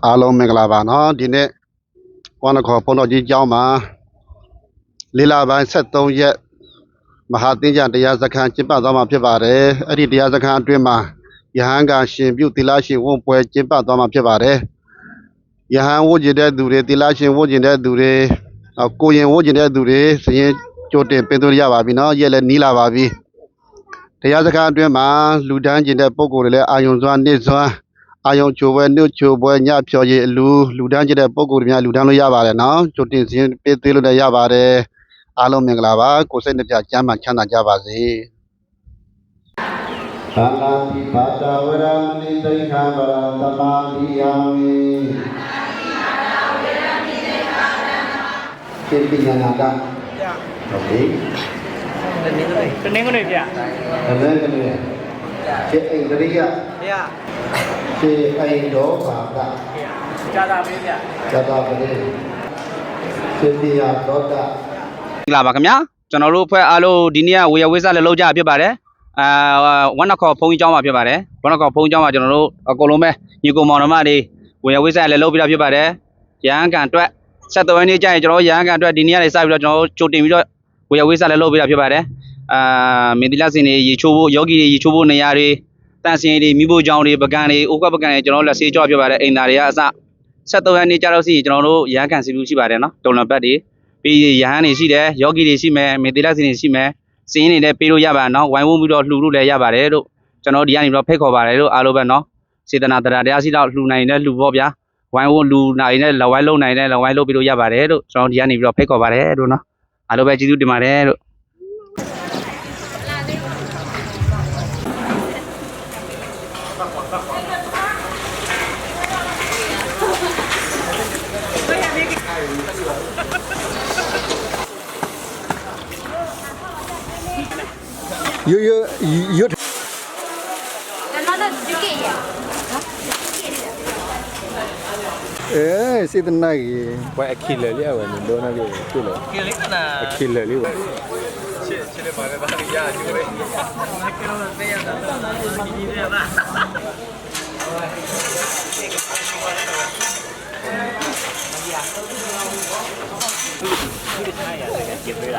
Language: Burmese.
အားလုံးမင်္ဂလာပါနော်ဒီနေ့ဝမ်းနခေါ်ဘုန်းတော်ကြီးကျောင်းမှာလေးလပိုင်း73ရက်မဟာသင်္ကြန်တရားစခန်းကျင်းပသွားမှာဖြစ်ပါတယ်အဲ့ဒီတရားစခန်းအတွင်းမှာယဟန်ကရှင်ပြုသီလရှင်ဝတ်ပွဲကျင်းပသွားမှာဖြစ်ပါတယ်ယဟန်ဝတ်ကျင်တဲ့သူတွေသီလရှင်ဝတ်ကျင်တဲ့သူတွေနောက်ကိုရင်ဝတ်ကျင်တဲ့သူတွေစရင်ကြိုတင်ပင်သွင်းရပါပြီနော်ရက်လည်းနီးလာပါပြီတရားစခန်းအတွင်းမှာလူဒန်းကျင်တဲ့ပုံကိုယ်တွေလည်းအာယုံစွာနေ့စွာ အာယုံချိုပွဲနှုတ်ချိုပွဲညဖြော်ရည်အလူလူတန်းကျတဲ့ပုံကိုယ်တွေများလူတန်းလို့ရပါတယ်နော်ကြိုတင်စင်းပေးသေးလို့လည်းရပါတယ်အားလုံးမင်္ဂလာပါကိုယ်စိတ်နှပြကျမ်းမှချမ်းသာကြပါစေသာနာတိဘာတာဝရမဏိသိက္ခာပရသမာဓိယာမိသိပညာနာကဟုတ်ပြီတနင်္ဂနွေတနင်္ဂနွေပြဒါလည်းကလေး ခြေအိန္ဒရိယပြခြေအိန္ဒောဘာကဇာတာပေးပြသတ္တပရိသေတိယသောတာမင်္ဂလာပါခင်ဗျာကျွန်တော်တို့အဖွဲ့အားလုံးဒီနေ့ကဝေယဝိဇ္ဇလည်းလောက်ကြဖြစ်ပါတယ်အာဝမ်းနခေါ်ဘုန်းကြီးကျောင်းမှာဖြစ်ပါတယ်ဝမ်းနခေါ်ဘုန်းကြီးကျောင်းမှာကျွန်တော်တို့အကုန်လုံးပဲညီကိုမောင်နှမတွေဝေယဝိဇ္ဇလည်းလောက်ပြတာဖြစ်ပါတယ်ရဟန်းကန်အတွက်ဆက်သွယ်နေကြရင်ကျွန်တော်တို့ရဟန်းကန်အတွက်ဒီနေ့ကနေစပြီးတော့ကျွန်တော်တို့ကြိုတင်ပြီးတော့ဝေယဝိဇ္ဇလည်းလောက်ပြတာဖြစ်ပါတယ် အာမေတ္တိလစင်တွေရေချိုးဖို့ယောဂီတွေရေချိုးဖို့နေရာတွေတန်စင်တွေမိဖို့ကြောင်းတွေပကံတွေဥက္ကပကံတွေကျွန်တော်တို့လက်ဆေးကြောဖြစ်ပါတယ်အိမ်သားတွေကအစဆက်သွယ်နေကြတော့စီကျွန်တော်တို့ရဟန်းကန်စီလူရှိပါတယ်နော်တုံလပတ်တွေပြီးရဟန်းတွေရှိတယ်ယောဂီတွေရှိမယ်မေတ္တာစင်တွေရှိမယ်စင်းတွေလည်းပေးလို့ရပါနော်ဝိုင်းဝန်းပြီးတော့လှူလို့လည်းရပါတယ်လို့ကျွန်တော်ဒီကနေပြီးတော့ဖိတ်ခေါ်ပါတယ်လို့အားလုံးပဲနော်စေတနာတရားတရားရှိတော့လှူနိုင်တဲ့လှူပေါ့ဗျာဝိုင်းဝန်းလှူနိုင်တဲ့လဝိုင်းလုံးနိုင်တဲ့လဝိုင်းလုံးပြီးလို့ရပါတယ်လို့ကျွန်တော်ဒီကနေပြီးတော့ဖိတ်ခေါ်ပါတယ်လို့နော်အားလုံးပဲကျေးဇူးတင်ပါတယ်လို့ you you you Eh, si tenang. Buat akil lagi awak ni, dona lagi. Akil lagi. Akil lagi. လေလေးအဝဲနင်တို့နာလေးတွေ့လို့ကလေးကနာအခီလေလေးဝဲချစ်ချစ်လေး